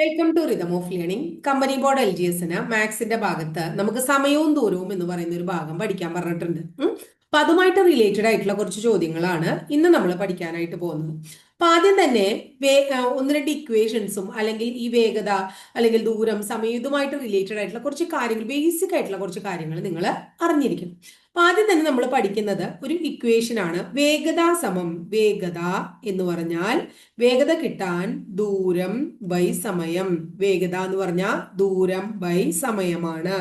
Welcome to rhythm of learning company board L G എസിന് മാത്സിന്റെ ഭാഗത്ത് നമുക്ക് സമയവും ദൂരവും എന്ന് പറയുന്ന ഒരു ഭാഗം പഠിക്കാൻ പറഞ്ഞിട്ടുണ്ട്. അപ്പൊ അതുമായിട്ട് റിലേറ്റഡ് ആയിട്ടുള്ള കുറച്ച് ചോദ്യങ്ങളാണ് ഇന്ന് നമ്മൾ പഠിക്കാനായിട്ട് പോകുന്നത്. അപ്പൊ ആദ്യം തന്നെ വേ- ഒന്ന് രണ്ട് ഇക്വേഷൻസും അല്ലെങ്കിൽ ഈ വേഗത അല്ലെങ്കിൽ ദൂരം സമയം ഇതുമായിട്ട് റിലേറ്റഡ് ആയിട്ടുള്ള കുറച്ച് കാര്യങ്ങൾ ബേസിക് ആയിട്ടുള്ള കുറച്ച് കാര്യങ്ങൾ നിങ്ങൾ അറിഞ്ഞിരിക്കണം. അപ്പൊ ആദ്യം തന്നെ നമ്മൾ പഠിക്കുന്നത് ഒരു ഇക്വേഷൻ ആണ്. വേഗത സമം വേഗത എന്ന് പറഞ്ഞാൽ വേഗത കിട്ടാൻ ദൂരം ബൈ സമയം. വേഗത എന്ന് പറഞ്ഞാൽ ദൂരം ബൈ സമയമാണ്.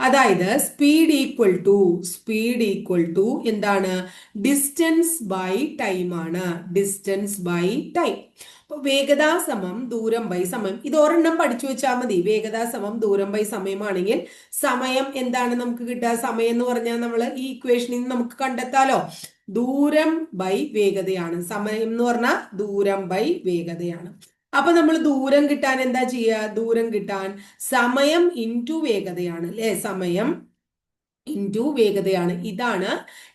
അതായത് speed equal to speed equal to എന്താണ്? ഡിസ്റ്റൻസ് ബൈ ടൈം ആണ്. ഡിസ്റ്റൻസ് ബൈ ടൈം അപ്പൊ വേഗത സമം ദൂരം ബൈ സമയം ഇത് ഒരെണ്ണം പഠിച്ചു വെച്ചാൽ മതി. വേഗത സമം ദൂരം ബൈ സമയമാണെങ്കിൽ സമയം എന്താണ് നമുക്ക് കിട്ടുക? സമയം എന്ന് പറഞ്ഞാൽ നമ്മൾ ഈ ഇക്വേഷനിൽ നിന്ന് നമുക്ക് കണ്ടെത്താലോ? ദൂരം ബൈ വേഗതയാണ്. സമയം എന്ന് പറഞ്ഞാൽ ദൂരം ബൈ വേഗതയാണ്. അപ്പൊ നമ്മൾ ദൂരം കിട്ടാൻ എന്താ ചെയ്യുക ദൂരം കിട്ടാൻ സമയം ഇന്റു വേഗതയാണ് അല്ലെ? സമയം ഇന്റു വേഗതയാണ്. ഇതാണ്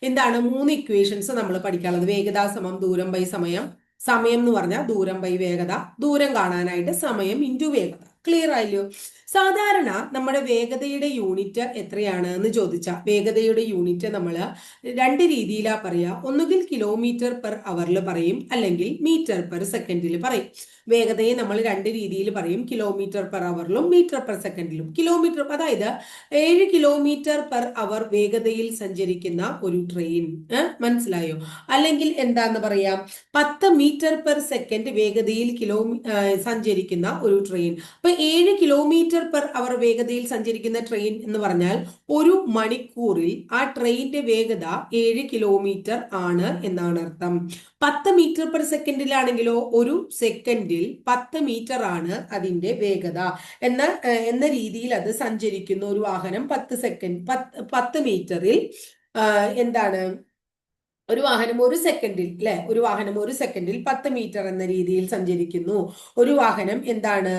എന്താണ് മൂന്ന് ഇക്വേഷൻസ് നമ്മൾ പഠിക്കാനുള്ളത്. വേഗത സമം ദൂരം ബൈ സമയം. സമയം എന്ന് പറഞ്ഞാൽ ദൂരം ബൈ വേഗത. ദൂരം കാണാനായിട്ട് സമയം ഇന്റു വേഗത. ക്ലിയർ ആയില്ലോ? സാധാരണ നമ്മുടെ വേഗതയുടെ യൂണിറ്റ് എത്രയാണ് എന്ന് ചോദിച്ചാൽ വേഗതയുടെ യൂണിറ്റ് നമ്മൾ രണ്ട് രീതിയിലാ പറയാ. ഒന്നുകിൽ കിലോമീറ്റർ പെർ അവറിൽ പറയും അല്ലെങ്കിൽ മീറ്റർ പെർ സെക്കൻഡിൽ പറയും. വേഗതയെ നമ്മൾ രണ്ട് രീതിയിൽ പറയും കിലോമീറ്റർ പെർ അവറിലും മീറ്റർ പെർ സെക്കൻഡിലും കിലോമീറ്റർ അതായത് ഏഴ് കിലോമീറ്റർ പെർ അവർ വേഗതയിൽ സഞ്ചരിക്കുന്ന ഒരു ട്രെയിൻ മനസ്സിലായോ? അല്ലെങ്കിൽ എന്താന്ന് പറയാം പത്ത് മീറ്റർ പെർ സെക്കൻഡ് വേഗതയിൽ കിലോ സഞ്ചരിക്കുന്ന ഒരു ട്രെയിൻ അപ്പൊ ഏഴ് കിലോമീറ്റർ പെർ അവർ വേഗതയിൽ സഞ്ചരിക്കുന്ന ട്രെയിൻ എന്ന് പറഞ്ഞാൽ ഒരു മണിക്കൂറിൽ ആ ട്രെയിനിന്റെ വേഗത ഏഴ് കിലോമീറ്റർ ആണ് എന്നാണ് അർത്ഥം. പത്ത് മീറ്റർ പെർ സെക്കൻഡിലാണെങ്കിലോ ഒരു സെക്കൻഡിൽ പത്ത് മീറ്റർ ആണ് അതിന്റെ വേഗത. എന്ന എന്ന രീതിയിൽ അത് സഞ്ചരിക്കുന്ന ഒരു വാഹനം പത്ത് സെക്കൻഡ് പത്ത് പത്ത് മീറ്ററിൽ എന്താണ്? ഒരു വാഹനം ഒരു സെക്കൻഡിൽ അല്ലെ ഒരു വാഹനം ഒരു സെക്കൻഡിൽ പത്ത് മീറ്റർ എന്ന രീതിയിൽ സഞ്ചരിക്കുന്നു. ഒരു വാഹനം എന്താണ്?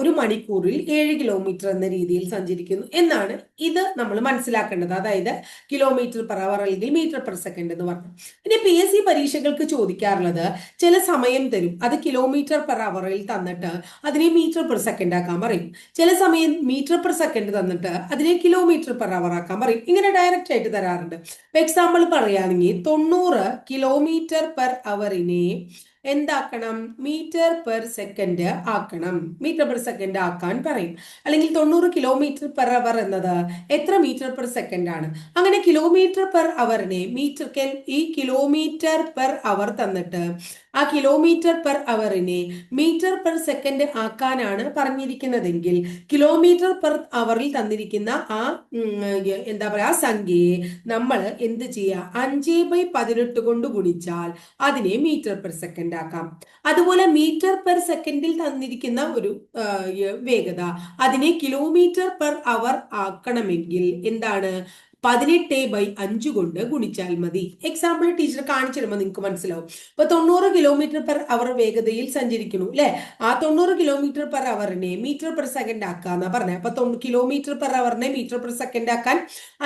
ഒരു മണിക്കൂറിൽ ഏഴ് കിലോമീറ്റർ എന്ന രീതിയിൽ സഞ്ചരിക്കുന്നു എന്നാണ് ഇത് നമ്മൾ മനസ്സിലാക്കേണ്ടത്. അതായത് കിലോമീറ്റർ പെർ അവർ അല്ലെങ്കിൽ മീറ്റർ പെർ സെക്കൻഡ് എന്ന് പറഞ്ഞു. പിന്നെ പി എസ് സി പരീക്ഷകൾക്ക് ചോദിക്കാറുള്ളത് ചില സമയം തരും. അത് കിലോമീറ്റർ പെർ അവറിൽ തന്നിട്ട് അതിനെ മീറ്റർ പെർ സെക്കൻഡ് ആക്കാൻ പറയും. ചില സമയം മീറ്റർ പെർ സെക്കൻഡ് തന്നിട്ട് അതിനെ കിലോമീറ്റർ പെർ അവർ ആക്കാൻ പറയും. ഇങ്ങനെ ഡയറക്റ്റ് ആയിട്ട് തരാറുണ്ട്. എക്സാമ്പിൾ പറയുകയാണെങ്കിൽ തൊണ്ണൂറ് കിലോമീറ്റർ പെർ അവറിനെ എന്താക്കണം? മീറ്റർ പെർ സെക്കൻഡ് ആക്കണം. മീറ്റർ പെർ സെക്കൻഡ് ആക്കാൻ പറയും. അല്ലെങ്കിൽ തൊണ്ണൂറ് കിലോമീറ്റർ പെർ അവർ എന്നത് എത്ര മീറ്റർ പെർ സെക്കൻഡ് ആണ്? അങ്ങനെ കിലോമീറ്റർ പെർ അവറിനെ മീറ്റർ ഈ കിലോമീറ്റർ പെർ അവർ തന്നിട്ട് ആ കിലോമീറ്റർ പെർ അവറിനെ മീറ്റർ പെർ സെക്കൻഡ് ആക്കാനാണ് പറഞ്ഞിരിക്കുന്നതെങ്കിൽ കിലോമീറ്റർ പെർ അവറിൽ തന്നിരിക്കുന്ന ആ എന്താ പറയാ ആ സംഖ്യയെ നമ്മൾ എന്ത് ചെയ്യുക? അഞ്ച് ബൈ പതിനെട്ട് കൊണ്ട് ഗുണിച്ചാൽ അതിനെ മീറ്റർ പെർ സെക്കൻഡ് ആക്കാം. അതുപോലെ മീറ്റർ പെർ സെക്കൻഡിൽ തന്നിരിക്കുന്ന ഒരു വേഗത അതിനെ കിലോമീറ്റർ പെർ അവർ ആക്കണമെങ്കിൽ എന്താണ്? പതിനെട്ട് ബൈ അഞ്ച് കൊണ്ട് ഗുണിച്ചാൽ മതി. എക്സാമ്പിൾ ടീച്ചർ കാണിച്ചു തരുമ്പോൾ നിങ്ങൾക്ക് മനസ്സിലാവും. ഇപ്പൊ തൊണ്ണൂറ് കിലോമീറ്റർ പെർ അവർ വേഗതയിൽ സഞ്ചരിക്കുന്നു അല്ലെ? ആ തൊണ്ണൂറ് കിലോമീറ്റർ പെർ അവറിനെ മീറ്റർ പെർ സെക്കൻഡ് ആക്കാന്നാ പറഞ്ഞത് അപ്പൊ കിലോമീറ്റർ പെർ അവറിനെ മീറ്റർ പെർ സെക്കൻഡ് ആക്കാൻ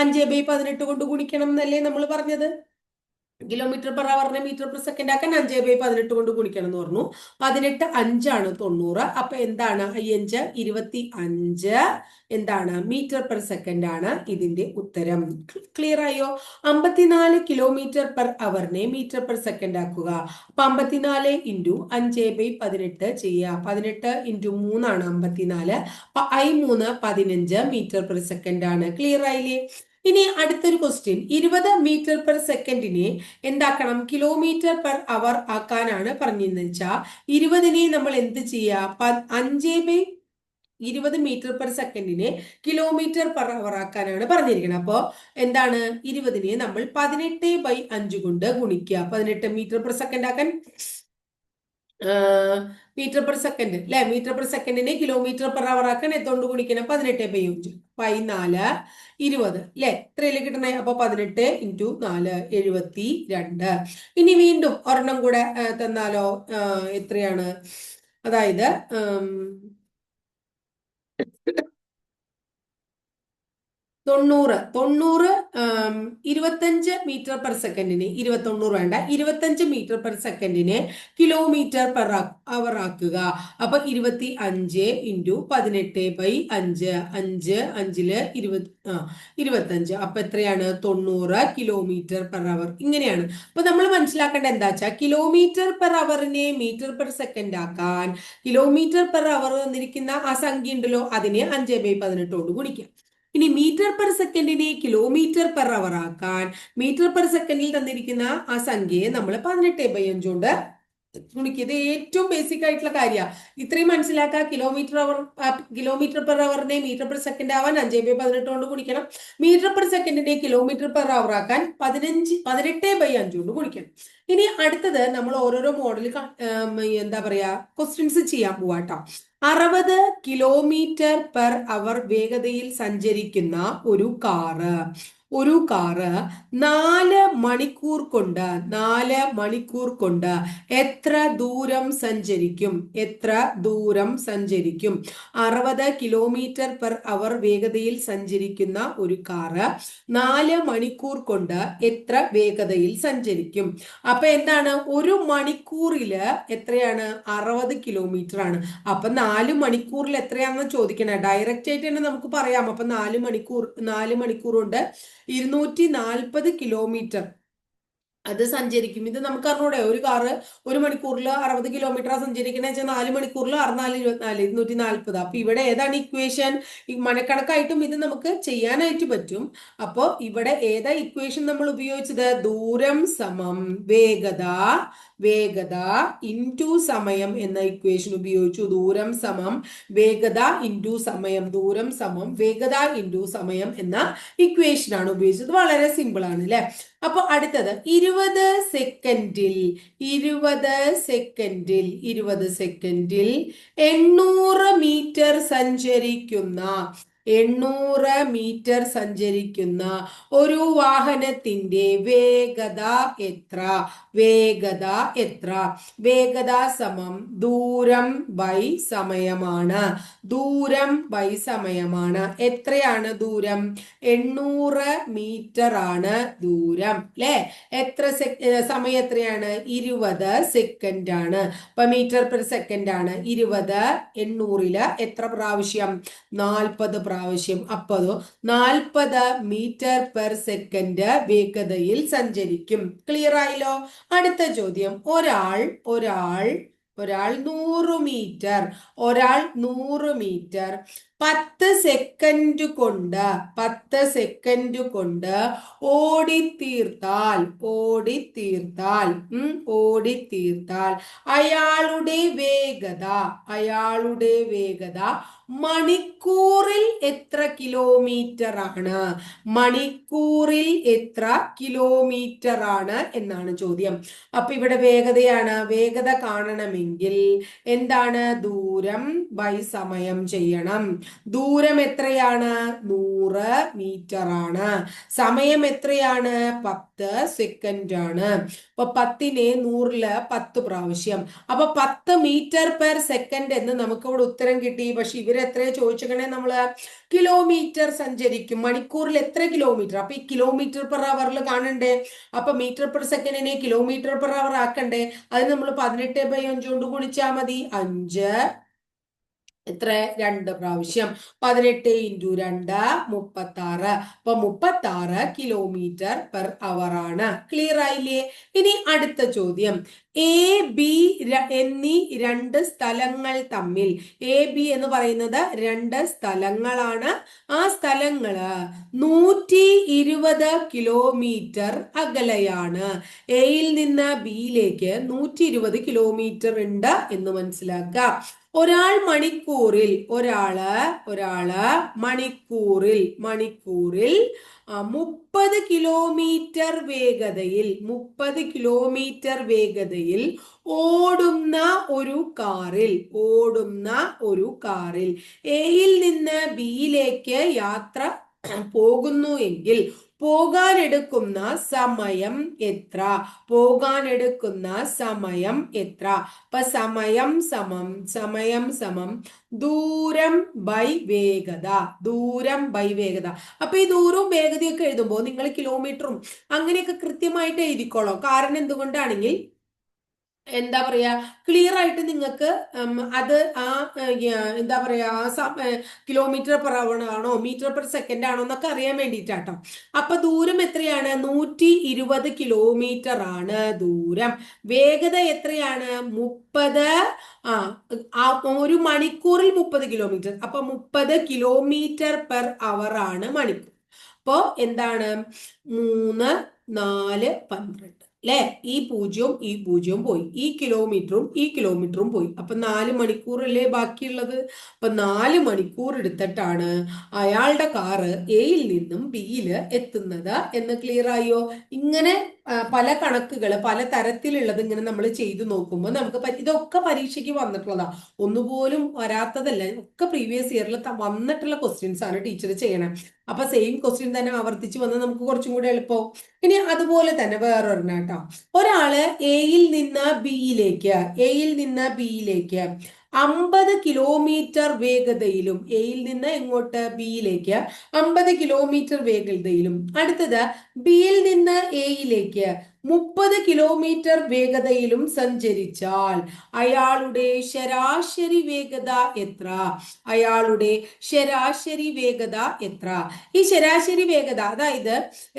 അഞ്ച് ബൈ പതിനെട്ട് കൊണ്ട് ഗുണിക്കണം എന്നല്ലേ നമ്മൾ പറഞ്ഞത്? കിലോമീറ്റർ പെർ അവറിനെ മീറ്റർ പെർ സെക്കൻഡ് ആക്കാൻ അഞ്ച് ബൈ പതിനെട്ട് കൊണ്ട് ഗുണിക്കണം എന്ന് പറഞ്ഞു. പതിനെട്ട് അഞ്ചാണ് തൊണ്ണൂറ്. അപ്പൊ എന്താണ്? അയ്യഞ്ച് ഇരുപത്തി അഞ്ച് എന്താണ്? മീറ്റർ പെർ സെക്കൻഡ് ആണ് ഇതിന്റെ ഉത്തരം. ക്ലിയർ ആയോ? അമ്പത്തിനാല് കിലോമീറ്റർ പെർ അവറിനെ മീറ്റർ പെർ സെക്കൻഡ് ആക്കുക. അപ്പൊ അമ്പത്തിനാല് ഇന്റു അഞ്ച് ബൈ പതിനെട്ട് ചെയ്യുക പതിനെട്ട് ഇന്റു മൂന്നാണ് അമ്പത്തിനാല്. അപ്പൊ ഐ മൂന്ന് പതിനഞ്ച് മീറ്റർ പെർ സെക്കൻഡ് ആണ്. ക്ലിയർ ആയില്ലേ? ഇനി അടുത്തൊരു ക്വസ്റ്റ്യൻ ഇരുപത് മീറ്റർ പെർ സെക്കൻഡിനെ എന്താക്കണം? കിലോമീറ്റർ പെർ അവർ ആക്കാനാണ് പറഞ്ഞതെന്ന് വെച്ചാൽ ഇരുപതിനെ നമ്മൾ എന്ത് ചെയ്യുക അഞ്ച് ബൈ ഇരുപത് മീറ്റർ പെർ സെക്കൻഡിനെ കിലോമീറ്റർ പെർ അവർ ആക്കാനാണ് പറഞ്ഞിരിക്കുന്നത് അപ്പോൾ എന്താണ്? ഇരുപതിനെ നമ്മൾ പതിനെട്ട് ബൈ അഞ്ച് കൊണ്ട് ഗുണിക്കുക. പതിനെട്ട് മീറ്റർ പെർ സെക്കൻഡ് ആക്കാൻ മീറ്റർ പെർ സെക്കൻഡ് അല്ലെ മീറ്റർ പെർ സെക്കൻഡിനെ കിലോമീറ്റർ പെർ അവർ ആക്കാൻ എത്തോണ്ട് ഗുണിക്കണം? പതിനെട്ട് ബൈ അഞ്ച് പതിനാല് ഇരുപത്. അല്ലെ ഇത്രയല്ലേ കിട്ടണേ? അപ്പൊ പതിനെട്ട് ഇന്റു നാല് എഴുപത്തി രണ്ട് ഇനി വീണ്ടും ഒരെണ്ണം കൂടെ തന്നാലോ? എത്രയാണ്? അതായത് തൊണ്ണൂറ്. തൊണ്ണൂറ് ഇരുപത്തഞ്ച് മീറ്റർ പെർ സെക്കൻഡിന് ഇരുപത്തൊണ്ണൂറ് വേണ്ട ഇരുപത്തഞ്ച് മീറ്റർ പെർ സെക്കൻഡിന് കിലോമീറ്റർ പെർ അവർ ആക്കുക. അപ്പൊ ഇരുപത്തി അഞ്ച് ഇന്റു പതിനെട്ട് ബൈ അഞ്ച് അഞ്ച് അഞ്ചിൽ ഇരുപത് ആ ഇരുപത്തഞ്ച്. അപ്പൊ എത്രയാണ്? തൊണ്ണൂറ് കിലോമീറ്റർ പെർ അവർ ഇങ്ങനെയാണ്. അപ്പൊ നമ്മൾ മനസ്സിലാക്കേണ്ട എന്താ വെച്ചാൽ കിലോമീറ്റർ പെർ അവറിനെ മീറ്റർ പെർ സെക്കൻഡ് ആക്കാൻ കിലോമീറ്റർ പെർ അവർ തന്നിരിക്കുന്ന ആ സംഖ്യ ഉണ്ടല്ലോ അതിനെ അഞ്ച് ബൈ പതിനെട്ട് കൊണ്ട് ഗുണിക്കാം. ഇനി മീറ്റർ പെർ സെക്കൻഡിനെ കിലോമീറ്റർ പെർ അവർ ആക്കാൻ മീറ്റർ പെർ സെക്കൻഡിൽ തന്നിരിക്കുന്ന ആ സംഖ്യയെ നമ്മൾ പതിനെട്ട് ബൈ അഞ്ച് ഗുണിക്കുക ഇത് ഏറ്റവും ബേസിക് ആയിട്ടുള്ള കാര്യമാണ് ഇത്രയും മനസ്സിലാക്കുക കിലോമീറ്റർ അവർ കിലോമീറ്റർ പെർ അവറിനെ മീറ്റർ പെർ സെക്കൻഡ് ആവാൻ അഞ്ചേ ബൈ പതിനെട്ട് കൊണ്ട് കുടിക്കണം മീറ്റർ പെർ സെക്കൻഡിനെ കിലോമീറ്റർ പെർ അവർ ആക്കാൻ പതിനഞ്ച് പതിനെട്ട് ബൈ അഞ്ച് കൊണ്ട് കുടിക്കണം ഇനി അടുത്തത് നമ്മൾ ഓരോരോ മോഡൽ എന്താ പറയാ ക്വസ്റ്റ്യൻസ് ചെയ്യാൻ പോവാട്ടോ അറുപത് കിലോമീറ്റർ പെർ അവർ വേഗതയിൽ സഞ്ചരിക്കുന്ന ഒരു കാറ് ഒരു കാറ് നാല് മണിക്കൂർ കൊണ്ട് നാല് മണിക്കൂർ കൊണ്ട് എത്ര ദൂരം സഞ്ചരിക്കും? എത്ര ദൂരം സഞ്ചരിക്കും? അറുപത് കിലോമീറ്റർ പെർ അവർ വേഗതയിൽ സഞ്ചരിക്കുന്ന ഒരു കാറ് നാല് മണിക്കൂർ കൊണ്ട് എത്ര വേഗതയിൽ സഞ്ചരിക്കും? അപ്പൊ എന്താണ്? ഒരു മണിക്കൂറിൽ എത്രയാണ്? അറുപത് കിലോമീറ്റർ ആണ്. അപ്പൊ നാല് മണിക്കൂറിൽ എത്രയാണെന്ന് ചോദിക്കണേ. ഡയറക്റ്റ് ആയിട്ട് തന്നെ നമുക്ക് പറയാം. അപ്പൊ നാല് മണിക്കൂർ നാല് മണിക്കൂർ കൊണ്ട് ഇരുന്നൂറ്റി നാൽപ്പത് കിലോമീറ്റർ. അത് സഞ്ചരിക്കും. ഇത് നമുക്ക് അറിഞ്ഞൂടെ? ഒരു കാറ് ഒരു മണിക്കൂറിൽ അറുപത് കിലോമീറ്റർ സഞ്ചരിക്കണ വെച്ചാൽ നാല് മണിക്കൂറിൽ അറുനാല് ഇരുപത്തിനാല് ഇരുന്നൂറ്റി നാൽപ്പത് അപ്പൊ ഇവിടെ ഏതാണ് ഇക്വേഷൻ മണിക്കണക്കായിട്ടും ഇത് നമുക്ക് ചെയ്യാനായിട്ട് പറ്റും. അപ്പോ ഇവിടെ ഏതാ ഇക്വേഷൻ നമ്മൾ ഉപയോഗിച്ചത്? ദൂരം സമം വേഗത വേഗത ഇന്റു സമയം എന്ന ഇക്വേഷൻ ഉപയോഗിച്ചു. ദൂരം സമം വേഗത ഇന്റു സമയം ദൂരം സമം വേഗത ഇന്റു സമയം എന്ന ഇക്വേഷനാണ് ഉപയോഗിച്ചത്. വളരെ സിമ്പിൾ ആണ് അല്ലെ അപ്പൊ അടുത്തത് ഇരുപത് സെക്കൻഡിൽ ഇരുപത് സെക്കൻഡിൽ ഇരുപത് സെക്കൻഡിൽ എണ്ണൂറ് മീറ്റർ സഞ്ചരിക്കുന്ന എണ്ണൂറ് മീറ്റർ സഞ്ചരിക്കുന്ന ഒരു വാഹനത്തിന്റെ വേഗത എത്ര? വേഗത എത്ര? വേഗത സമം ദൂരം ബൈ സമയമാണ്. ദൂരം ബൈ സമയമാണ്. എത്രയാണ് ദൂരം? എണ്ണൂറ് മീറ്റർ ആണ് ദൂരം അല്ലെ എത്ര സമയം എത്രയാണ് ഇരുപത് സെക്കൻഡ് ആണ് ഇപ്പൊ മീറ്റർ പെർ സെക്കൻഡ് ആണ് ഇരുപത് എണ്ണൂറിൽ എത്ര പ്രാവശ്യം? നാൽപ്പത് പ്രാവശ്യം. അപ്പതോ നാൽപ്പത് മീറ്റർ പെർ സെക്കൻഡ് വേഗതയിൽ സഞ്ചരിക്കും. ക്ലിയർ ആയില്ലോ? അടുത്ത ചോദ്യം. ഒരാൾ ഒരാൾ ഒരാൾ നൂറ് മീറ്റർ ഒരാൾ നൂറ് മീറ്റർ. പത്ത് സെക്കൻഡ് കൊണ്ട് പത്ത് സെക്കൻഡ് കൊണ്ട് ഓടിത്തീർത്താൽ ഓടിത്തീർത്താൽ ഉം ഓടിത്തീർത്താൽ അയാളുടെ വേഗത അയാളുടെ വേഗത മണിക്കൂറിൽ എത്ര കിലോമീറ്റർ ആണ്? മണിക്കൂറിൽ എത്ര കിലോമീറ്റർ ആണ് എന്നാണ് ചോദ്യം. അപ്പൊ ഇവിടെ വേഗതയാണ്. വേഗത കാണണമെങ്കിൽ എന്താണ്? ദൂരം ബൈ സമയം ചെയ്യണം. ദൂരം എത്രയാണ്? നൂറ് മീറ്റർ ആണ് സമയം എത്രയാണ്? പത്ത് സെക്കൻഡ് ആണ് അപ്പൊ പത്തിനെ നൂറിൽ പത്ത് പ്രാവശ്യം. അപ്പൊ പത്ത് മീറ്റർ പെർ സെക്കൻഡ് എന്ന് നമുക്ക് ഇവിടെ ഉത്തരം കിട്ടി. പക്ഷെ ഇവരെത്രയാ ചോദിച്ചിട്ടുണ്ടെങ്കിൽ നമ്മൾ? കിലോമീറ്റർ സഞ്ചരിക്കും. മണിക്കൂറിൽ എത്ര കിലോമീറ്റർ? അപ്പൊ ഈ കിലോമീറ്റർ പെർ അവറിൽ കാണണ്ടേ? അപ്പൊ മീറ്റർ പെർ സെക്കൻഡിനെ കിലോമീറ്റർ പെർ അവർ ആക്കണ്ടേ? അത് നമ്മൾ പതിനെട്ട് ബൈ അഞ്ച് കൊണ്ട് ഗുണിച്ചാൽ മതി. അഞ്ച് എത്ര? രണ്ട് പ്രാവശ്യം. പതിനെട്ട് ഇന്റു രണ്ട് മുപ്പത്തി ആറ് അപ്പൊ മുപ്പത്തി ആറ് കിലോമീറ്റർ പെർ അവർ ആണ് ക്ലിയർ ആയില്ലേ? ഇനി അടുത്ത ചോദ്യം. എ ബി എന്നീ രണ്ട് സ്ഥലങ്ങൾ തമ്മിൽ എ ബി എന്ന് പറയുന്നത് രണ്ട് സ്ഥലങ്ങളാണ്. ആ സ്ഥലങ്ങൾ നൂറ്റി ഇരുപത് കിലോമീറ്റർ അകലെയാണ്. എയിൽ നിന്ന് ബിയിലേക്ക് നൂറ്റി ഇരുപത് കിലോമീറ്റർ ഉണ്ട് എന്ന് മനസ്സിലാക്കുക. ഒരാൾ മണിക്കൂറിൽ ഒരാൾ ഒരാൾ മണിക്കൂറിൽ മണിക്കൂറിൽ മുപ്പത് കിലോമീറ്റർ വേഗതയിൽ മുപ്പത് കിലോമീറ്റർ വേഗതയിൽ ഓടുന്ന ഒരു കാറിൽ ഓടുന്ന ഒരു കാറിൽ എയിൽ നിന്ന് ബിയിലേക്ക് യാത്ര പോകുന്നു എങ്കിൽ പോകാനെടുക്കുന്ന സമയം എത്ര? പോകാനെടുക്കുന്ന സമയം എത്ര? അപ്പൊ സമയം സമം സമയം സമം ദൂരം ബൈ വേഗത ദൂരം ബൈ വേഗത. അപ്പൊ ഈ ദൂരവും വേഗതയൊക്കെ എഴുതുമ്പോൾ നിങ്ങൾ കിലോമീറ്ററും അങ്ങനെയൊക്കെ കൃത്യമായിട്ട് എഴുതിക്കോളോ. കാരണം എന്തുകൊണ്ടാണെങ്കിൽ എന്താ പറയാ ക്ലിയർ ആയിട്ട് നിങ്ങൾക്ക് അത് ആ എന്താ പറയാ കിലോമീറ്റർ പെർ ആണോ മീറ്റർ പെർ സെക്കൻഡ് ആണോ എന്നൊക്കെ അറിയാൻ വേണ്ടിയിട്ടാട്ടോ. അപ്പൊ ദൂരം എത്രയാണ്? നൂറ്റി ഇരുപത് കിലോമീറ്റർ ആണ് ദൂരം. വേഗത എത്രയാണ്? മുപ്പത് ആ ഒരു മണിക്കൂറിൽ മുപ്പത് കിലോമീറ്റർ അപ്പൊ മുപ്പത് കിലോമീറ്റർ പെർ അവർ ആണ് മണിക്കൂർ. അപ്പോ എന്താണ്? മൂന്ന് നാല് പന്ത്രണ്ട്. അല്ലെ ഈ പൂജ്യവും ഈ പൂജ്യവും പോയി. ഈ കിലോമീറ്ററും ഈ കിലോമീറ്ററും പോയി. അപ്പൊ നാല് മണിക്കൂറല്ലേ ബാക്കിയുള്ളത്? അപ്പൊ നാല് മണിക്കൂർ എടുത്തിട്ടാണ് അയാളുടെ കാറ് എയിൽ നിന്നും ബിയിൽ എത്തുന്നത്. എന്ന് ക്ലിയർ ആയോ? ഇങ്ങനെ പല കണക്കുകൾ പല തരത്തിലുള്ളത് ഇങ്ങനെ നമ്മൾ ചെയ്തു നോക്കുമ്പോൾ നമുക്ക് ഇതൊക്കെ പരീക്ഷയ്ക്ക് വന്നിട്ടുള്ളതാ. ഒന്നുപോലും വരാത്തതല്ല. ഒക്കെ പ്രീവിയസ് ഇയറിൽ വന്നിട്ടുള്ള ക്വസ്റ്റ്യൻസ് ആണ് ടീച്ചർ ചെയ്യണേ. അപ്പൊ സെയിം ക്വസ്റ്റ്യൻ തന്നെ ആവർത്തിച്ച് വന്ന് നമുക്ക് കുറച്ചും കൂടെ എളുപ്പം. ഇനി അതുപോലെ തന്നെ വേറൊരെണ്ണം കേട്ടോ. ഒരാൾ എയിൽ നിന്ന് ബിയിലേക്ക് എയിൽ നിന്ന് ബിയിലേക്ക് അമ്പത് കിലോമീറ്റർ വേഗതയിലും എയിൽ നിന്ന് എങ്ങോട്ട് ബിയിലേക്ക് അമ്പത് കിലോമീറ്റർ വേഗതയിലും. അടുത്തത് ബിയിൽ നിന്ന് എയിലേക്ക് മുപ്പത് കിലോമീറ്റർ വേഗതയിലും സഞ്ചരിച്ചാൽ അയാളുടെ ശരാശരി വേഗത എത്ര? അയാളുടെ ശരാശരി വേഗത എത്ര? ഈ ശരാശരി വേഗത അതായത്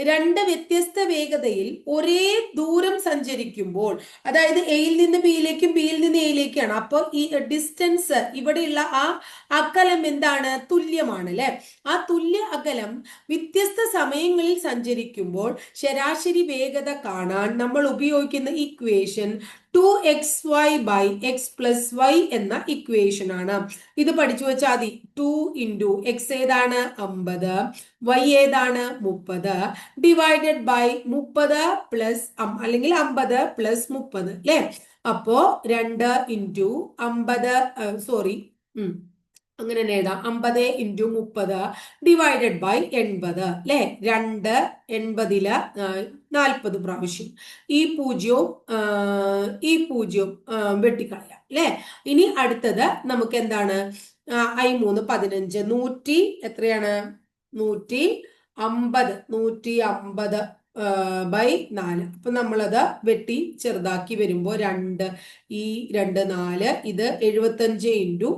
രണ്ട് വ്യത്യസ്ത വേഗതയിൽ ഒരേ ദൂരം സഞ്ചരിക്കുമ്പോൾ അതായത് എയിൽ നിന്ന് ബിയിലേക്കും ബിയിൽ നിന്ന് എയിലേക്കാണ് അപ്പോൾ ഈ ഡിസ്റ്റൻസ് ഇവിടെയുള്ള ആ അകലം എന്താണ്? തുല്യമാണ് അല്ലെ? ആ തുല്യ അകലം വ്യത്യസ്ത സമയങ്ങളിൽ സഞ്ചരിക്കുമ്പോൾ ശരാശരി വേഗത കാണാൻ നമ്മൾ ഉപയോഗിക്കുന്ന equation two x y by x plus y എന്ന ഇക്വേഷൻ ആണ്. ഇത് പഠിച്ചു വെച്ചാൽ മതി. ടു ഇന്റു എക്സ് ഏതാണ്? അമ്പത്. വൈ ഏതാണ്? മുപ്പത്. ഡിവൈഡഡ് ബൈ മുപ്പത് പ്ലസ് അല്ലെങ്കിൽ അമ്പത് പ്ലസ് മുപ്പത് അല്ലേ അപ്പോ രണ്ട് ഇന്റു അമ്പത് സോറി അങ്ങനെ തന്നെ എഴുതാം. അമ്പത് ഇന്റു മുപ്പത് ഡിവൈഡഡ് ബൈ എൺപത്. അല്ലെ രണ്ട് എൺപതിൽ നാൽപ്പത് പ്രാവശ്യം. ഈ പൂജ്യവും ഈ പൂജ്യവും വെട്ടിക്കളയാം. അല്ലെ ഇനി അടുത്തത് നമുക്ക് എന്താണ് ഐ മൂന്ന് പതിനഞ്ച് നൂറ്റി എത്രയാണ്? നൂറ്റി അമ്പത്. നൂറ്റി അമ്പത് ബൈ നാല്. അപ്പൊ നമ്മളത് വെട്ടി ചെറുതാക്കി വരുമ്പോൾ രണ്ട് ഈ രണ്ട് നാല് ഇത് എഴുപത്തഞ്ച് ഇന്റു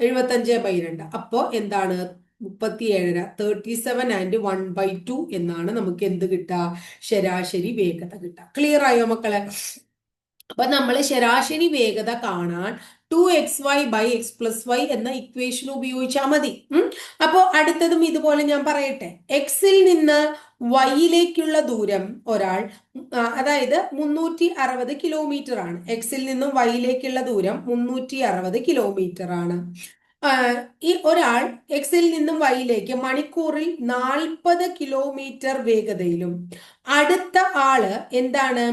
എഴുപത്തഞ്ച് ബൈ രണ്ട്. അപ്പോൾ എന്താണ്? മുപ്പത്തി ഏഴര thirty seven and one by two എന്നാണ് നമുക്ക് എന്ത് കിട്ടുക? ശരാശരി വേഗത കിട്ടുക. ക്ലിയർ ആയോ മക്കളെ? അപ്പൊ നമ്മൾ ശരാശരി വേഗത കാണാൻ two x y by x plus y എന്ന ഇക്വേഷൻ ഉപയോഗിച്ചാൽ മതി. അപ്പോ അടുത്തതും ഇതുപോലെ ഞാൻ പറയട്ടെ. എക്സിൽ നിന്ന് വൈയിലേക്കുള്ള ദൂരം ഒരാൾ അതായത് മുന്നൂറ്റി അറുപത് കിലോമീറ്റർ ആണ് എക്സിൽ നിന്നും വൈയിലേക്കുള്ള ദൂരം മുന്നൂറ്റി അറുപത് കിലോമീറ്റർ ആണ് ഈ ഒരാൾ എക്സിൽ നിന്നും വൈയിലേക്ക് മണിക്കൂറിൽ നാൽപ്പത് കിലോമീറ്റർ വേഗതയിലും അടുത്ത ആൾ എന്താണ്?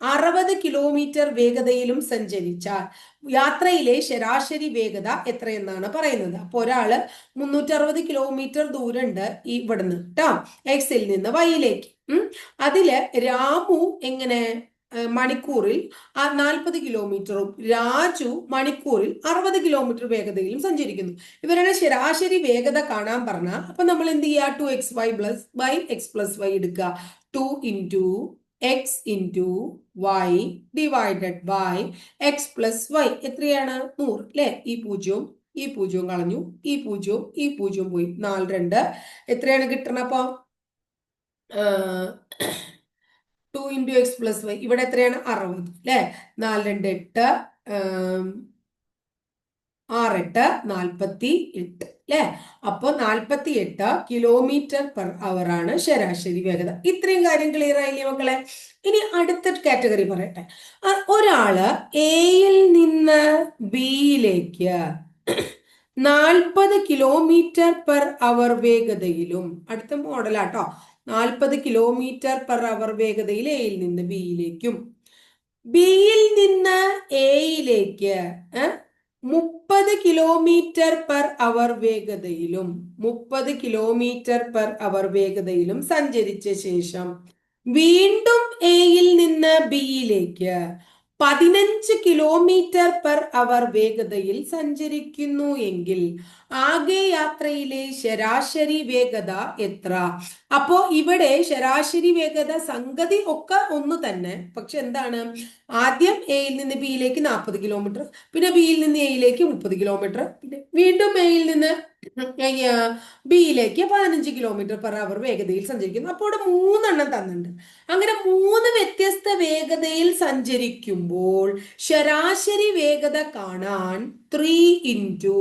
അറുപത് കിലോമീറ്റർ വേഗതയിലും സഞ്ചരിച്ചാൽ യാത്രയിലെ ശരാശരി വേഗത എത്രയെന്നാണ് പറയുന്നത്. അപ്പോൾ ഒരാൾ മുന്നൂറ്ററുപത് കിലോമീറ്റർ ദൂരമുണ്ട് ഇവിടുന്ന് കേട്ടോ എക്സിൽ നിന്ന് വൈയിലേക്ക് ഉം. അതിൽ രാമു എങ്ങനെ? മണിക്കൂറിൽ നാൽപ്പത് കിലോമീറ്ററും രാജു മണിക്കൂറിൽ അറുപത് കിലോമീറ്റർ വേഗതയിലും സഞ്ചരിക്കുന്നു. ഇവരുടെ ശരാശരി വേഗത കാണാൻ പറഞ്ഞാൽ അപ്പൊ നമ്മൾ എന്ത് ചെയ്യുക two x y plus y x plus y എടുക്കുക. Two into x into y divided by x plus y എത്രയാണ്? നൂറ് അല്ലെ ഈ പൂജ്യവും ഈ പൂജ്യവും കളഞ്ഞു. ഈ പൂജ്യവും ഈ പൂജ്യവും പോയി. നാല് രണ്ട്. എത്രയാണ് കിട്ടണപ്പോ two into x plus y ഇവിടെ എത്രയാണ്? അറുപത് അല്ലെ നാല് രണ്ട് എട്ട് ആറെട്ട് നാൽപ്പത്തി എട്ട്. അല്ലെ അപ്പോൾ നാൽപ്പത്തി എട്ട് കിലോമീറ്റർ പെർ അവർ ആണ് ശരാശരി വേഗത. ഇത്രയും കാര്യം ക്ലിയർ ആയില്ലേ മക്കളെ? ഇനി അടുത്ത കാറ്റഗറി പറയട്ടെ. ഒരാൾ എയിൽ നിന്ന് ബിയിലേക്ക് നാൽപ്പത് കിലോമീറ്റർ പെർ അവർ വേഗതയിലും അടുത്ത മോഡലാട്ടോ നാൽപ്പത് കിലോമീറ്റർ പെർ അവർ വേഗതയിൽ എയിൽ നിന്ന് ബിയിലേക്കും. ബിയിൽ നിന്ന് എയിലേക്ക് മുപ്പത് കിലോമീറ്റർ പെർ അവർ വേഗതയിലും മുപ്പത് കിലോമീറ്റർ പെർ അവർ വേഗതയിലും സഞ്ചരിച്ച ശേഷം വീണ്ടും എയിൽ നിന്ന് ബിയിലേക്ക് പതിനഞ്ച് കിലോമീറ്റർ പെർ അവർ വേഗതയിൽ സഞ്ചരിക്കുന്നു എങ്കിൽ ആകെ യാത്രയിലെ ശരാശരി വേഗത എത്ര? അപ്പോ ഇവിടെ ശരാശരി വേഗത സംഗതി ഒക്കെ ഒന്ന് തന്നെ. പക്ഷെ എന്താണ്? ആദ്യം എയിൽ നിന്ന് ബിയിലേക്ക് നാൽപ്പത് കിലോമീറ്റർ പിന്നെ ബിയിൽ നിന്ന് എയിലേക്ക് മുപ്പത് കിലോമീറ്റർ പിന്നെ വീണ്ടും എയിൽ നിന്ന് ബിയിലേക്ക് പതിനഞ്ച് കിലോമീറ്റർ പെർ അവർ വേഗതയിൽ സഞ്ചരിക്കുന്നു. അപ്പോൾ ഇവിടെ മൂന്നെണ്ണം തന്നിട്ടുണ്ട്. അങ്ങനെ മൂന്ന് വ്യത്യസ്ത വേഗതയിൽ സഞ്ചരിക്കുമ്പോൾ ശരാശരി വേഗത കാണാൻ ത്രീ ഇന്റു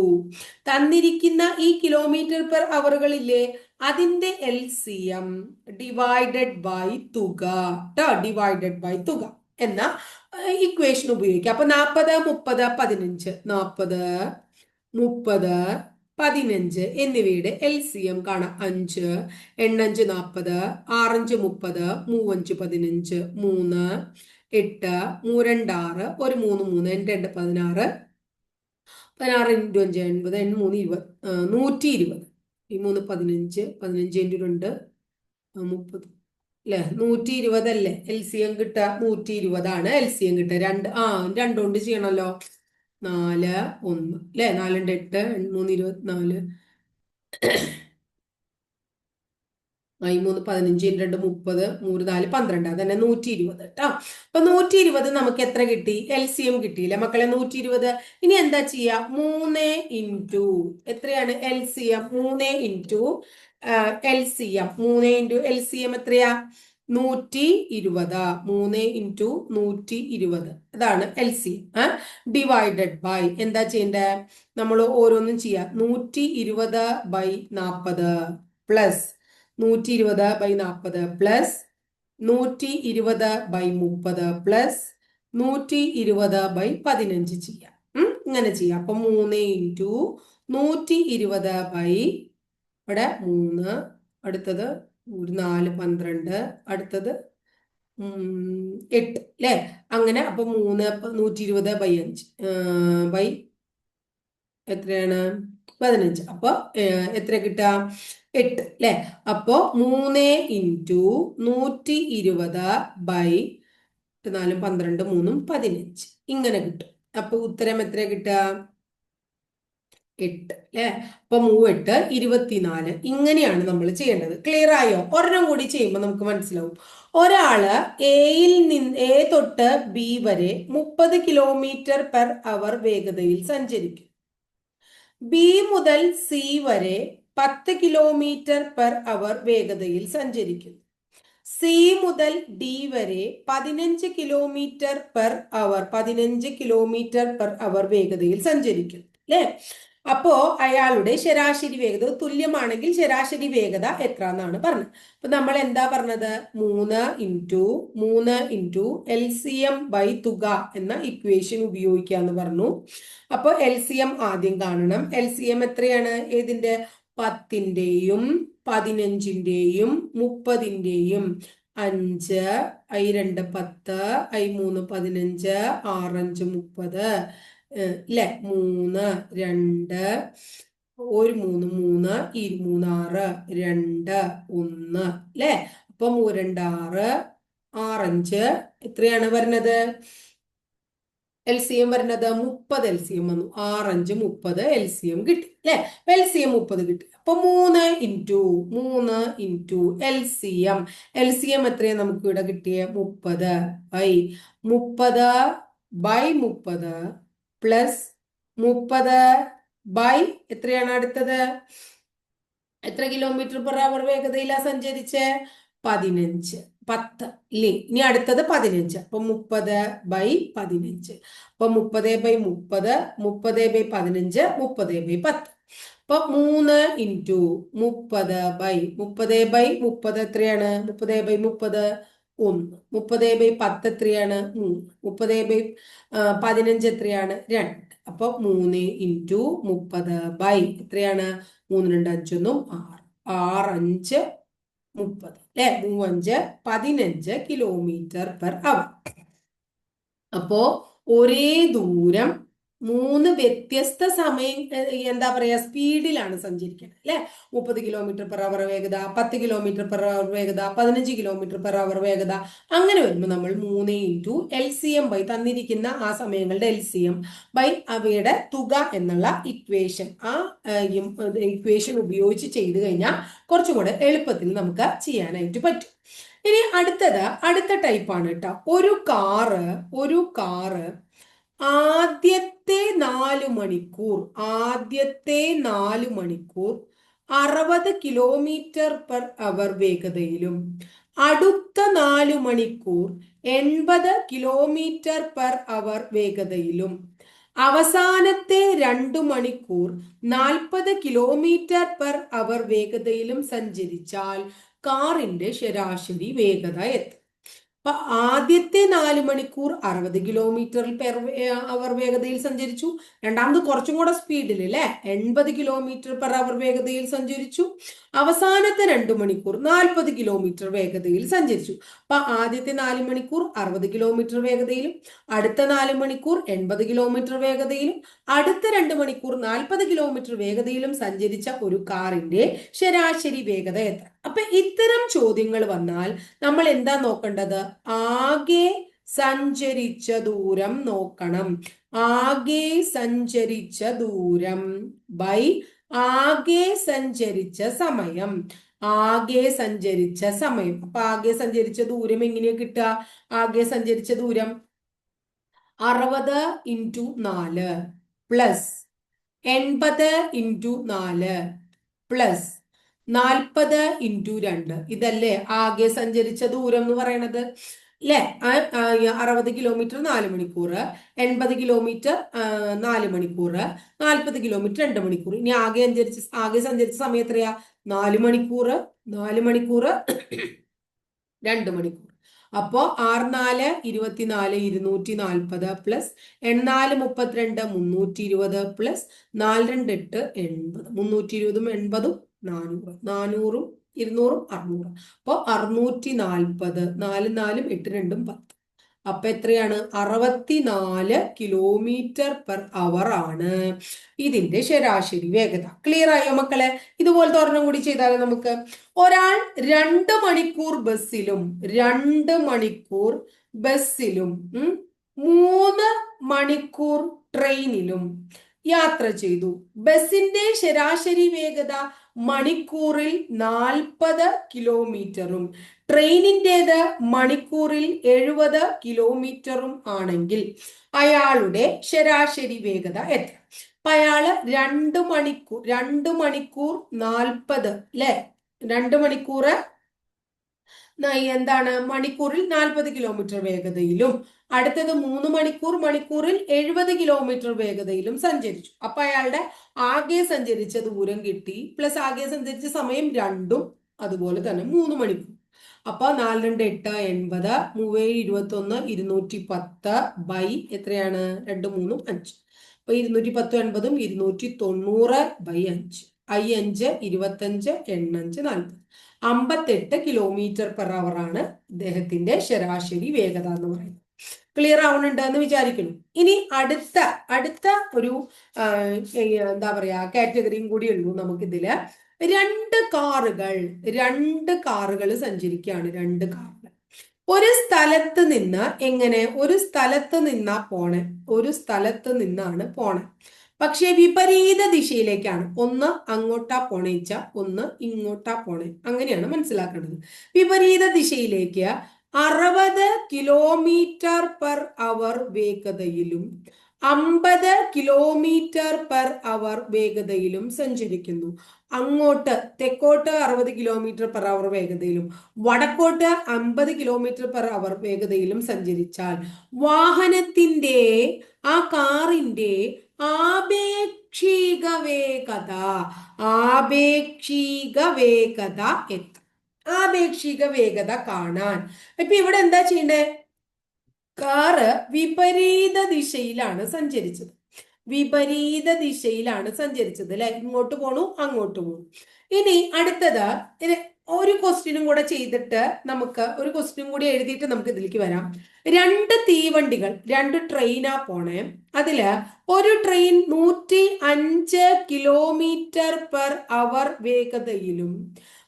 തന്നിരിക്കുന്ന ഈ കിലോമീറ്റർ പെർ അവറുകളില്ലേ അതിന്റെ L C M divided by തുക ഡിവൈഡഡ് ബൈ തുക എന്ന ഇക്വേഷൻ ഉപയോഗിക്കുക അപ്പൊ നാൽപ്പത് മുപ്പത് പതിനഞ്ച് നാൽപ്പത് മുപ്പത് പതിനഞ്ച് എന്നിവയുടെ എൽ സി എം കാണാം. അഞ്ച് എണ്ണഞ്ച് നാൽപ്പത് ആറഞ്ച് മുപ്പത് മൂവഞ്ച് പതിനഞ്ച് മൂന്ന് എട്ട് മൂരണ്ടാറ് ഒരു മൂന്ന് മൂന്ന് രണ്ട് പതിനാറ് പതിനാറ് ഇന്റു അഞ്ച് എൺപത് എൺ മൂന്ന് ഇരുപത് നൂറ്റി ഇരുപത്. ഈ മൂന്ന് പതിനഞ്ച് പതിനഞ്ച് ഇന്റു രണ്ട് മുപ്പത്. അല്ലേ? നൂറ്റി ഇരുപതല്ലേ എൽ സി എം കിട്ടുക നൂറ്റി ഇരുപതാണ് എൽ സി എം കിട്ടുക. രണ്ട് ആ രണ്ടുകൊണ്ട് ചെയ്യണമല്ലോ നാല് ഒന്ന്. അല്ലേ? നാലുണ്ട് എട്ട് മൂന്ന് ഇരുപത്തിനാല് മൂന്ന് പതിനഞ്ച് രണ്ട് മുപ്പത് മൂന്ന് നാല് പന്ത്രണ്ട്. അതന്നെ നൂറ്റി ഇരുപത് കേട്ടോ അപ്പൊ നൂറ്റി ഇരുപത് നമുക്ക് എത്ര കിട്ടി? എൽ സി എം കിട്ടിയില്ല? മക്കളെ നൂറ്റി ഇരുപത് ഇനി എന്താ ചെയ്യാ? മൂന്ന് ഇന്റു എത്രയാണ്? എൽ സി എം മൂന്ന് ഇന്റു എൽ സി എം മൂന്ന് ഇന്റു എൽ സി എം എത്രയാ? നൂറ്റി ഇരുപത് മൂന്ന് ഇന്റു നൂറ്റി ഇരുപത് അതാണ് എൽ സി ഡിവൈഡഡ് ബൈ എന്താ ചെയ്യണ്ടേ? നമ്മൾ ഓരോന്നും ചെയ്യാം. നൂറ്റി ഇരുപത് ബൈ നാൽപ്പത് പ്ലസ് നൂറ്റി ഇരുപത് ബൈ നാൽപ്പത് പ്ലസ് നൂറ്റി ഇരുപത് ബൈ മുപ്പത് പ്ലസ് നൂറ്റി ഇരുപത് ബൈ പതിനഞ്ച് ചെയ്യാം. ഇങ്ങനെ ചെയ്യാം. അപ്പൊ മൂന്ന് ഇന്റു നൂറ്റി ഇരുപത് ബൈ ഇവിടെ മൂന്ന് അടുത്തത് ഒരു നാല് പന്ത്രണ്ട് അടുത്തത് എട്ട് അല്ലേ അങ്ങനെ അപ്പൊ മൂന്ന് നൂറ്റി ഇരുപത് ബൈ അഞ്ച് ബൈ എത്രയാണ്? പതിനഞ്ച്. അപ്പൊ എത്ര കിട്ടുക എട്ട് അല്ലെ അപ്പോ മൂന്ന് ഇന്റു നൂറ്റി ഇരുപത് ബൈ നാലും പന്ത്രണ്ട് മൂന്നും പതിനഞ്ച്. ഇങ്ങനെ കിട്ടും. അപ്പൊ ഉത്തരം എത്ര കിട്ടുക? എട്ട് അല്ലെ അപ്പൊ മൂവെട്ട് ഇരുപത്തിനാല്. ഇങ്ങനെയാണ് നമ്മൾ ചെയ്യേണ്ടത്. ക്ലിയർ ആയോ? ഒരെണ്ണം കൂടി ചെയ്യുമ്പോൾ നമുക്ക് മനസ്സിലാവും. ഒരാൾ എയിൽ നിന്ന് എ തൊട്ട് ബി വരെ മുപ്പത് കിലോമീറ്റർ പെർ അവർ വേഗതയിൽ സഞ്ചരിക്കും. ബി മുതൽ സി വരെ പത്ത് കിലോമീറ്റർ പെർ അവർ വേഗതയിൽ സഞ്ചരിക്കുന്നു. സി മുതൽ ഡി വരെ പതിനഞ്ച് കിലോമീറ്റർ പെർ അവർ പതിനഞ്ച് കിലോമീറ്റർ പെർ അവർ വേഗതയിൽ സഞ്ചരിക്കുന്നു അല്ലേ? അപ്പോ അയാളുടെ ശരാശരി വേഗത തുല്യമാണെങ്കിൽ ശരാശരി വേഗത എത്ര എന്നാണ് പറഞ്ഞത്. അപ്പൊ നമ്മൾ എന്താ പറഞ്ഞത്? മൂന്ന് ഇന്റു മൂന്ന് into L C M by തുക എന്ന ഇക്വേഷൻ ഉപയോഗിക്കാന്ന് പറഞ്ഞു. അപ്പൊ എൽ സി എം ആദ്യം കാണണം. എൽ സി എം എത്രയാണ്? ഏതിന്റെ പത്തിന്റെയും പതിനഞ്ചിന്റെയും മുപ്പതിന്റെയും അഞ്ച് ഐ രണ്ട് പത്ത് ഐ മൂന്ന് പതിനഞ്ച് ആറഞ്ച് മുപ്പത്. അല്ലെ മൂന്ന് രണ്ട് ഒരു മൂന്ന് മൂന്ന് ഈ മൂന്നാറ് രണ്ട് ഒന്ന് അല്ലെ അപ്പൊ രണ്ട് ആറ് ആറഞ്ച് എത്രയാണ് വരുന്നത്? എൽ സി എം വരുന്നത് മുപ്പത് എൽ സി എം വന്നു. ആറഞ്ച് മുപ്പത് എൽ സി എം കിട്ടി അല്ലെ? എൽ സി എം മുപ്പത് കിട്ടി. അപ്പൊ മൂന്ന് ഇന്റു മൂന്ന് into L C M L C M എത്രയാണ് നമുക്ക് ഇവിടെ കിട്ടിയ? മുപ്പത്. ബൈ മുപ്പത് ബൈ മുപ്പത് പ്ലസ് മുപ്പത് ബൈ എത്രയാണ് അടുത്തത്? എത്ര കിലോമീറ്റർ പെർ അവർ വേഗതയിലാണ് സഞ്ചരിച്ച്? പതിനഞ്ച്. പത്ത് ഇല്ലേ? ഇനി അടുത്തത് പതിനഞ്ച്. അപ്പൊ മുപ്പത് ബൈ പതിനഞ്ച്. അപ്പൊ മുപ്പത് ബൈ മുപ്പത് മുപ്പത് ബൈ പതിനഞ്ച് മുപ്പത് ബൈ പത്ത്. അപ്പൊ മൂന്ന് ഇന്റു മുപ്പത് ബൈ മുപ്പത് ബൈ മുപ്പത് എത്രയാണ്? മുപ്പത് ബൈ മുപ്പത് ഒന്ന്. മുപ്പത് ബൈ പത്ത് എത്രയാണ്? മൂന്ന്. മുപ്പത് ബൈ പതിനഞ്ച് എത്രയാണ്? രണ്ട്. അപ്പൊ മൂന്ന് ഇന്റു മുപ്പത് ബൈ എത്രയാണ്? മൂന്ന് രണ്ട് അഞ്ചൊന്നും ആറ്. ആറ് അഞ്ച് മുപ്പത് അല്ലെ? മൂവഞ്ച് പതിനഞ്ച് കിലോമീറ്റർ പെർ അവർ അപ്പോ ഒരേ ദൂരം മൂന്ന് വ്യത്യസ്ത സമയം എന്താ പറയാ സ്പീഡിലാണ് സഞ്ചരിക്കുന്നത് അല്ലെ? മുപ്പത് കിലോമീറ്റർ പെർ അവർ വേഗത പത്ത് കിലോമീറ്റർ പെർ അവർ വേഗത പതിനഞ്ച് കിലോമീറ്റർ പെർ അവർ വേഗത അങ്ങനെ വരുമ്പോൾ നമ്മൾ മൂന്ന് into L C M by തന്നിരിക്കുന്ന ആ സമയങ്ങളുടെ എൽ സി എം ബൈ അവയുടെ തുക എന്നുള്ള ഇക്വേഷൻ ആ ഇക്വേഷൻ ഉപയോഗിച്ച് ചെയ്തു കഴിഞ്ഞാൽ കുറച്ചും കൂടെ എളുപ്പത്തിൽ നമുക്ക് ചെയ്യാനായിട്ട് പറ്റും. ഇനി അടുത്തത് അടുത്ത ടൈപ്പാണ് കേട്ടോ. ഒരു കാറ് ഒരു കാറ് ആദ്യത്തെ നാല് മണിക്കൂർ ആദ്യത്തെ നാല് മണിക്കൂർ അറുപത് കിലോമീറ്റർ പെർ അവർ വേഗതയിലും. അടുത്ത നാല് മണിക്കൂർ എൺപത് കിലോമീറ്റർ പെർ അവർ വേഗതയിലും. അവസാനത്തെ രണ്ടു മണിക്കൂർ നാൽപ്പത് കിലോമീറ്റർ പെർ അവർ വേഗതയിലും സഞ്ചരിച്ചാൽ കാറിന്റെ ശരാശരി വേഗത എത്ര? അപ്പൊ ആദ്യത്തെ നാല് മണിക്കൂർ അറുപത് കിലോമീറ്ററിൽ പെർ അവർ വേഗതയിൽ സഞ്ചരിച്ചു. രണ്ടാമത് കുറച്ചും കൂടെ സ്പീഡിൽ അല്ലെ എൺപത് കിലോമീറ്റർ പെർ അവർ വേഗതയിൽ സഞ്ചരിച്ചു. അവസാനത്തെ രണ്ട് മണിക്കൂർ നാൽപ്പത് കിലോമീറ്റർ വേഗതയിൽ സഞ്ചരിച്ചു. അപ്പൊ ആദ്യത്തെ നാല് മണിക്കൂർ അറുപത് കിലോമീറ്റർ വേഗതയിലും അടുത്ത നാല് മണിക്കൂർ എൺപത് കിലോമീറ്റർ വേഗതയിലും അടുത്ത രണ്ട് മണിക്കൂർ നാൽപ്പത് കിലോമീറ്റർ വേഗതയിലും സഞ്ചരിച്ച ഒരു കാറിന്റെ ശരാശരി വേഗത എത്ര? അപ്പൊ ഇത്തരം ചോദ്യങ്ങൾ വന്നാൽ നമ്മൾ എന്താ നോക്കേണ്ടത്? ആകെ സഞ്ചരിച്ച ദൂരം നോക്കണം. ആകെ സഞ്ചരിച്ച ദൂരം ബൈ ആകെ സഞ്ചരിച്ച സമയം. ആകെ സഞ്ചരിച്ച സമയം. അപ്പൊ ആകെ സഞ്ചരിച്ച ദൂരം എങ്ങനെയാ കിട്ടുക? ആകെ സഞ്ചരിച്ച ദൂരം അറുപത് ഇന്റു നാല് പ്ലസ് എൺപത് ഇന്റു നാല് പ്ലസ് നാൽപ്പത് ഇന്റു രണ്ട്. ഇതല്ലേ ആകെ സഞ്ചരിച്ച ദൂരം എന്ന് പറയണത്? അല്ലേ അറുപത് കിലോമീറ്റർ നാല് മണിക്കൂർ എൺപത് കിലോമീറ്റർ നാല് മണിക്കൂർ നാൽപ്പത് കിലോമീറ്റർ രണ്ട് മണിക്കൂർ. ഇനി ആകെ സഞ്ചരിച്ച ആകെ സഞ്ചരിച്ച സമയം എത്രയാ? നാല് മണിക്കൂർ നാല് മണിക്കൂർ രണ്ട് മണിക്കൂർ. അപ്പോ ആറ് നാല് ഇരുപത്തിനാല് ഇരുന്നൂറ്റി നാൽപ്പത് പ്ലസ് എണ്ണാൽ മുപ്പത്തിരണ്ട് മുന്നൂറ്റി ഇരുപത് പ്ലസ് നാല് രണ്ട് എട്ട് എൺപത്. മുന്നൂറ്റി ഇരുപതും എൺപതും നാനൂറ് നാനൂറും ഇരുന്നൂറും അറുന്നൂറ്. അപ്പോൾ അറുന്നൂറ്റി നാൽപ്പത് നാല് നാലും എട്ട് രണ്ടും പത്ത്. അപ്പൊ എത്രയാണ്? അറുപത്തിനാല് കിലോമീറ്റർ പെർ അവർ ആണ്. ഇതിന്റെ ശരാശരി വേഗത. ക്ലിയർ ആയോ മക്കളെ? ഇതുപോലത്തെ ഒരെണ്ണം കൂടി ചെയ്താലോ നമുക്ക്? ഒരാൾ രണ്ട് മണിക്കൂർ ബസ്സിലും രണ്ട് മണിക്കൂർ ബസ്സിലും മൂന്ന് മണിക്കൂർ ട്രെയിനിലും യാത്ര ചെയ്തു. ബസിന്റെ ശരാശരി വേഗത മണിക്കൂറിൽ നാൽപ്പത് കിലോമീറ്ററും. ട്രെയിനിന്റെത് മണിക്കൂറിൽ എഴുപത് കിലോമീറ്ററും ആണെങ്കിൽ അയാളുടെ ശരാശരി വേഗത എത്ര? അപ്പൊ അയാൾ രണ്ട് മണിക്കൂർ രണ്ട് മണിക്കൂർ നാൽപ്പത് അല്ലെ? രണ്ട് മണിക്കൂർ എന്താണ്? മണിക്കൂറിൽ നാൽപ്പത് കിലോമീറ്റർ വേഗതയിലും അടുത്തത് മൂന്ന് മണിക്കൂർ മണിക്കൂറിൽ എഴുപത് കിലോമീറ്റർ വേഗതയിലും സഞ്ചരിച്ചു. അപ്പൊ അയാളുടെ ആകെ സഞ്ചരിച്ച ദൂരം കിട്ടി പ്ലസ് ആകെ സഞ്ചരിച്ച സമയം രണ്ടും അതുപോലെ തന്നെ മൂന്ന് മണിക്കൂർ. അപ്പൊ നാല് രണ്ട് എട്ട് എൺപത് മൂവേഴ് ഇരുപത്തി ഒന്ന് ഇരുന്നൂറ്റി പത്ത് ബൈ എത്രയാണ്? രണ്ട് മൂന്നും അഞ്ച്. അപ്പൊ ഇരുന്നൂറ്റി പത്തും എൺപതും ഇരുന്നൂറ്റി തൊണ്ണൂറ് ബൈ അഞ്ച്. അഞ്ച് ഇരുപത്തഞ്ച് എണ്ണഞ്ച് നാൽപ്പത് അമ്പത്തെട്ട് കിലോമീറ്റർ പെർ അവർ ആണ് ഇദ്ദേഹത്തിന്റെ ശരാശരി വേഗത എന്ന് പറയുന്നത്. ക്ലിയർ ആവുന്നുണ്ട് എന്ന് വിചാരിക്കുന്നു. ഇനി അടുത്ത അടുത്ത ഒരു എന്താ പറയാ കാറ്റഗറിയും കൂടി ഉള്ളൂ നമുക്കിതിൽ. രണ്ട് കാറുകൾ രണ്ട് കാറുകൾ സഞ്ചരിക്കുകയാണ് രണ്ട് കാറുകൾ. ഒരു സ്ഥലത്ത് നിന്ന് എങ്ങനെ ഒരു സ്ഥലത്ത് നിന്നാ പോണേ ഒരു സ്ഥലത്ത് നിന്നാണ് പോണെ. പക്ഷെ വിപരീത ദിശയിലേക്കാണ്. ഒന്ന് അങ്ങോട്ടാ പോണേച്ച ഒന്ന് ഇങ്ങോട്ടാ പോണേ. അങ്ങനെയാണ് മനസ്സിലാക്കേണ്ടത്. വിപരീത ദിശയിലേക്ക് അറുപത് കിലോമീറ്റർ പെർ അവർ വേഗതയിലും അമ്പത് കിലോമീറ്റർ പെർ അവർ വേഗതയിലും സഞ്ചരിക്കുന്നു. അങ്ങോട്ട് തെക്കോട്ട് അറുപത് കിലോമീറ്റർ പെർ അവർ വേഗതയിലും വടക്കോട്ട് അമ്പത് കിലോമീറ്റർ പെർ അവർ വേഗതയിലും സഞ്ചരിച്ചാൽ വാഹനത്തിന്റെ ആ കാറിന്റെ ആപേക്ഷിക വേഗത ആപേക്ഷിക വേഗത എത്ര ആപേക്ഷിക വേഗത കാണാൻ. ഇപ്പൊ ഇവിടെ എന്താ ചെയ്യണ്ടേ? കാറ് വിപരീത ദിശയിലാണ് സഞ്ചരിച്ചത്. വിപരീത ദിശയിലാണ് സഞ്ചരിച്ചത്. അല്ലെ? ഇങ്ങോട്ട് പോണു അങ്ങോട്ട് പോണു. ഇനി അടുത്തത് ഒരു ക്വസ്റ്റ്യനും കൂടെ ചെയ്തിട്ട് നമുക്ക് ഒരു ക്വസ്റ്റ്യനും കൂടി എഴുതിയിട്ട് നമുക്ക് ഇതിലേക്ക് വരാം. രണ്ട് തീവണ്ടികൾ രണ്ട് ട്രെയിനാ പോണേ. അതിൽ ഒരു ട്രെയിൻ നൂറ്റി അഞ്ച് കിലോമീറ്റർ പെർ അവർ വേഗതയിലും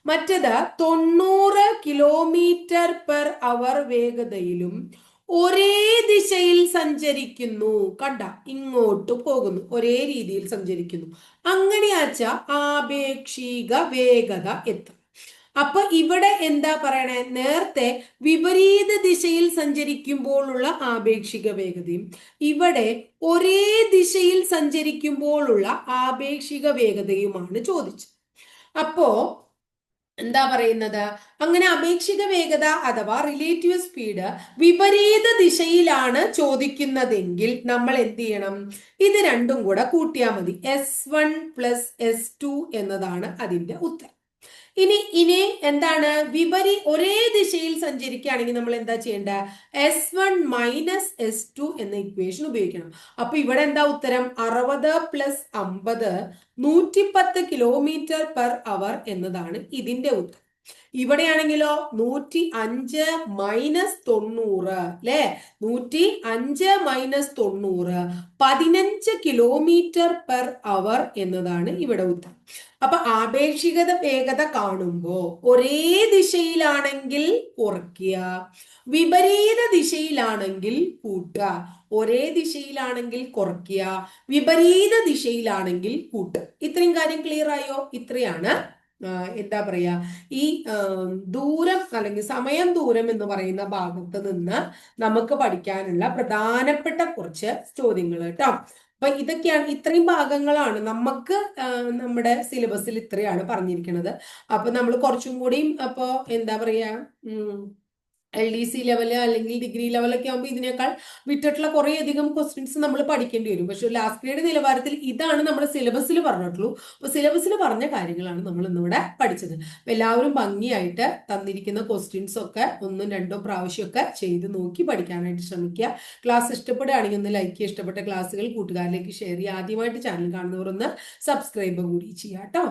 മറ്റത് തൊണ്ണൂറ് കിലോമീറ്റർ പെർ അവർ വേഗതയിലും ഒരേ ദിശയിൽ സഞ്ചരിക്കുന്നു. കണ്ട ഇങ്ങോട്ട് പോകുന്നു. ഒരേ രീതിയിൽ സഞ്ചരിക്കുന്നു. അങ്ങനെയാച്ച ആപേക്ഷിക വേഗത എത്ര? അപ്പൊ ഇവിടെ എന്താ പറയണേ? നേരത്തെ വിപരീത ദിശയിൽ സഞ്ചരിക്കുമ്പോഴുള്ള ആപേക്ഷിക വേഗതയും ഇവിടെ ഒരേ ദിശയിൽ സഞ്ചരിക്കുമ്പോഴുള്ള ആപേക്ഷിക വേഗതയുമാണ് ചോദിച്ചത്. അപ്പോ എന്താ പറയുന്നത്? അങ്ങനെ അപേക്ഷിക വേഗത അഥവാ റിലേറ്റീവ് സ്പീഡ് വിപരീത ദിശയിലാണ് ചോദിക്കുന്നതെങ്കിൽ നമ്മൾ എന്ത് ചെയ്യണം? ഇത് രണ്ടും കൂടെ കൂട്ടിയാൽ മതി. S one plus S two എന്നതാണ് അതിന്റെ ഉത്തരം. ഇനി ഇനി എന്താണ്? വിപരി ഒരേ ദിശയിൽ സഞ്ചരിക്കുകയാണെങ്കിൽ നമ്മൾ എന്താ ചെയ്യേണ്ടത് S one minus S two എന്ന ഇക്വേഷൻ ഉപയോഗിക്കണം. അപ്പൊ ഇവിടെ എന്താ ഉത്തരം? അറുപത് പ്ലസ് അമ്പത് നൂറ്റിപ്പത്ത് കിലോമീറ്റർ പെർ അവർ എന്നതാണ് ഇതിന്റെ ഉത്തരം. ഇവിടെയാണെങ്കിലോ നൂറ്റി അഞ്ച് മൈനസ് തൊണ്ണൂറ് അല്ലെ? നൂറ്റി അഞ്ച് മൈനസ് തൊണ്ണൂറ് പതിനഞ്ച് കിലോമീറ്റർ പെർ അവർ എന്നതാണ് ഇവിടെ ഉത്തരം. അപ്പൊ ആപേക്ഷികത വേഗത കാണുമ്പോ ഒരേ ദിശയിലാണെങ്കിൽ കുറയ്ക്കുക. വിപരീത ദിശയിലാണെങ്കിൽ കൂട്ടുക. ഒരേ ദിശയിലാണെങ്കിൽ കുറയ്ക്കുക. വിപരീത ദിശയിലാണെങ്കിൽ കൂട്ടുക. ഇത്രയും കാര്യം ക്ലിയർ ആയോ? ഇത്രയാണ്. എന്താ പറയാ? ഈ ദൂരം അല്ലെങ്കിൽ സമയം ദൂരം എന്ന് പറയുന്ന ഭാഗത്ത് നിന്ന് നമുക്ക് പഠിക്കാനുള്ള പ്രധാനപ്പെട്ട കുറച്ച് ചോദ്യങ്ങൾ കേട്ടോ. അപ്പൊ ഇതൊക്കെയാണ് ഇത്രയും ഭാഗങ്ങളാണ് നമുക്ക് നമ്മുടെ സിലബസിൽ ഇത്രയാണ് പറഞ്ഞിരിക്കുന്നത് അപ്പൊ നമ്മൾ കുറച്ചും കൂടിയും അപ്പോ എന്താ പറയാ എൽ ഡി സി ലെവൽ അല്ലെങ്കിൽ ഡിഗ്രി ലെവലൊക്കെ ആകുമ്പോൾ ഇതിനേക്കാൾ വിട്ടിട്ടുള്ള കുറേ അധികം ക്വസ്റ്റ്യൻസ് നമ്മൾ പഠിക്കേണ്ടി വരും. പക്ഷെ ലാസ്റ്റ് ഗ്രേഡ് നിലവാരത്തിൽ ഇതാണ് നമ്മുടെ സിലബസിൽ പറഞ്ഞിട്ടുള്ളൂ. അപ്പോൾ സിലബസിൽ പറഞ്ഞ കാര്യങ്ങളാണ് നമ്മൾ ഇന്നിവിടെ പഠിച്ചത്. അപ്പം എല്ലാവരും ഭംഗിയായിട്ട് തന്നിരിക്കുന്ന ക്വസ്റ്റ്യൻസ് ഒക്കെ ഒന്നും രണ്ടോ പ്രാവശ്യമൊക്കെ ചെയ്ത് നോക്കി പഠിക്കാനായിട്ട് ശ്രമിക്കുക. ക്ലാസ് ഇഷ്ടപ്പെടുകയാണെങ്കിൽ ഒന്ന് ലൈക്ക് ചെയ്യുക. ഇഷ്ടപ്പെട്ട ക്ലാസ്സുകൾ കൂട്ടുകാരിലേക്ക് ഷെയർ ചെയ്യുക. ആദ്യമായിട്ട് ചാനൽ കാണുന്നവർ ഒന്ന് സബ്സ്ക്രൈബ് കൂടി ചെയ്യാം കേട്ടോ.